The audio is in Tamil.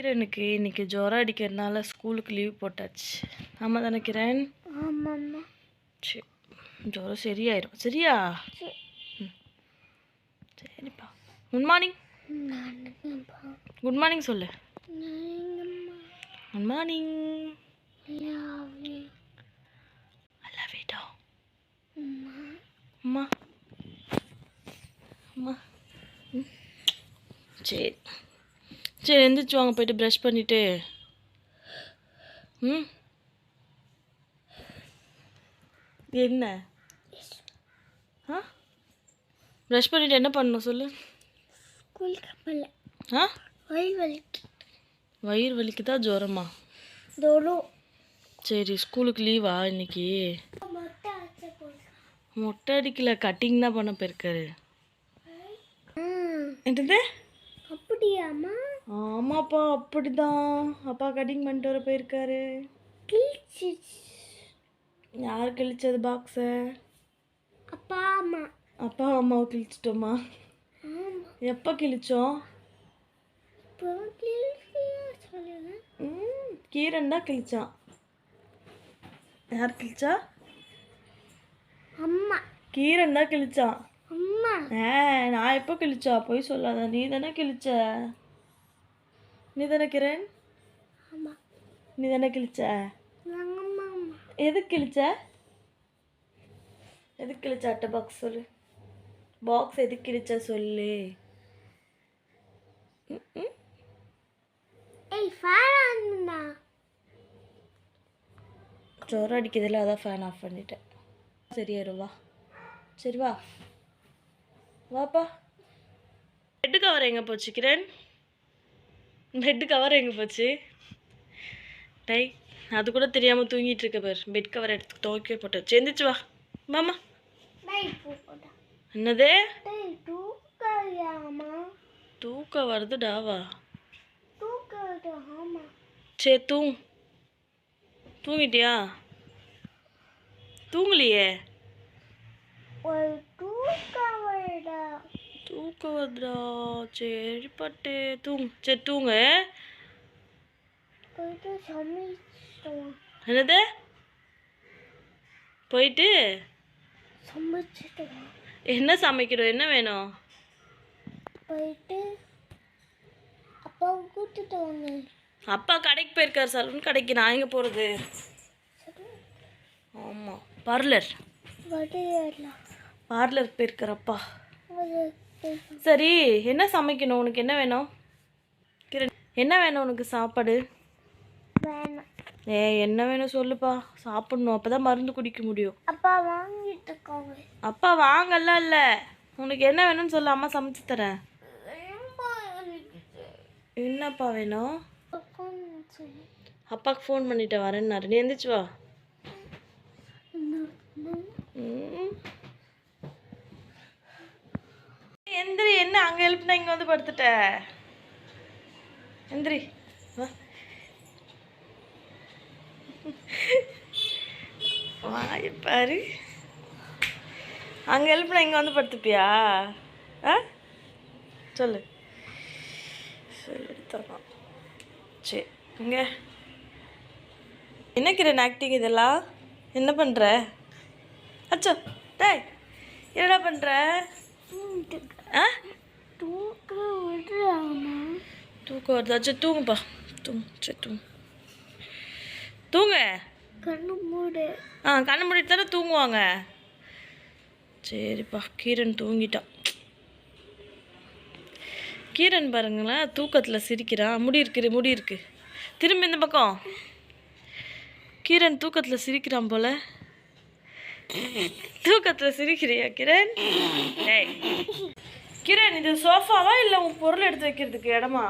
கிரணுக்கு இன்னைக்கு ஜுரம் அடிக்கிறதுனால ஸ்கூலுக்கு லீவ் போட்டாச்சு. ஆமாம் தானே கிரண் ஆமாம்மா. சரி ஜுரம் சரியாயிரும். சரியா. சரிப்பா. குட் மார்னிங் குட் மார்னிங் சொல்லு. குட் மார்னிங் அம்மா. அம்மா. சரி. சரி எந்திரிச்சு வாங்க போயிட்டு ப்ரஷ் பண்ணிட்டு. ம்? என்ன? ஆ? ப்ரஷ் பண்ணிட்டு என்ன பண்ணணும் சொல்லு. ஆ? வழி வலிக்கு வயிறு வலிக்குதா ஜுரமா? தோலோ சரி ஸ்கூலுக்கு லீவா இன்னைக்கு? மொட்டை அடிக்கல கட்டிங் தான் பண்ண போயிருக்காரு. என்னது? அப்படியாம்மா? ஆமாப்பா அப்படிதான். அப்பா கட்டிங் பண்ணிட்டு வர போயிருக்காரு. யார் கிழிச்சது பாக்ஸை அப்பா அம்மா. அப்பா அம்மாவை கிழிச்சிட்டோமா? எப்போ கிழிச்சோம்? கீரன் தான் கிழிச்சான். யார் கிழிச்சா? அம்மா. கீரன் தான் கிழிச்சான். அம்மா. நான் எப்போ கிழிச்சா? போய் சொல்லாத. நீ தானே கிழிச்ச. நீ தானே கிரண்? நீ தானே கிழிச்ச? எதுக்கு கிழிச்ச? எதுக்கு கிழிச்ச? அட்டை பாக்ஸ் சொல்லு. பாக்ஸ் எதுக்கு கிழிச்ச சொல்லு. ஜுரம் அடிக்குதுல அதான் ஃபேன் ஆஃப் பண்ணிட்டேன். சரியாயிரும் வா. சரி வா. வாப்பா. பெட்டு கவர் எங்கே போச்சு கிரண்? பெட்டு கவர் எங்கே போச்சு? டை அது கூட தெரியாமல் தூங்கிட்டு இருக்க பார். பெட் கவர் எடுத்து துவைக்க போட்டு சேர்ந்துச்சு வா. மாமா. என்னது? டேய் தூக்கறியாமா தூக்கம் வருதுடா வா. தூக்கறது ஆமா. சரி தூங். தூங்கிட்டியா? தூங்கலையே? தூக்கம் வருதுடா சரி பட்டு தூங்கு. சரி தூங்கு என்னது? போயிட்டு? என்ன சமைக்கிறோம்? என்ன வேணும்? போயிட்டு அப்பாவை கூட்டிட்டு வாங்க அப்பா கடைக்கு போயிருக்கார் சலூன் கடைக்கு நான் எங்கே போகிறது? ஆமாம் பார்லர். பார்லர் போயிருக்கார் அப்பா. அது சரி என்ன சமைக்கணும்? உனக்கு என்ன வேணும்? என்ன வேணும் உனக்கு சாப்பாடு? ஏ என்ன வேணும் சொல்லுப்பா. சாப்பிடணும். அப்போ தான் மருந்து குடிக்க முடியும். அப்பா வாங்கிட்டு இருக்காங்க அப்பா வாங்கலாம் இல்லை. உனக்கு என்ன வேணும்னு சொல்லு. அம்மா சமைச்சு தரேன். என்னப்பா வேணும். அப்பாவுக்கு ஃபோன் பண்ணிட்டு வரேன்னாரு. நீ எந்திரிச்சு வா. என்ன அங்கே எழுப்பினா இங்கே வந்து படுத்துட்ட எந்திரி. பாரு. அங்கே எழுப்பினா இங்கே வந்து படுத்துப்பியா? ஆ? சொல்லு. சொல்லி தரோம் சரி இங்கே. என்ன கிரண் ஆக்டிங் இதெல்லாம்? என்ன பண்ணுற அச்சோ டேய் என்னடா பண்ணுற ஆ? தூக்கம் வருது. அச்சோ தூங்குப்பா. தூங்கு சரி தூங்கு. தூங்க. கண்ணு மூடு. ஆ கண்ணு மூடிட்டு தானே தூங்குவாங்க. சரிப்பா. கீரன் தூங்கிட்டான். கீரன் பாருங்களேன் தூக்கத்தில் சிரிக்கிறான் முடி இருக்கு முடி இருக்கு. திரும்ப இந்த பக்கம். கீரன் தூக்கத்தில் சிரிக்கிறான் போல. தூக்கத்தில் சிரிக்கிறியா கிரண் டேய் கிரண் இது சோஃபாவா இல்லை உன் பொருள் எடுத்து வைக்கிறதுக்கு இடமா?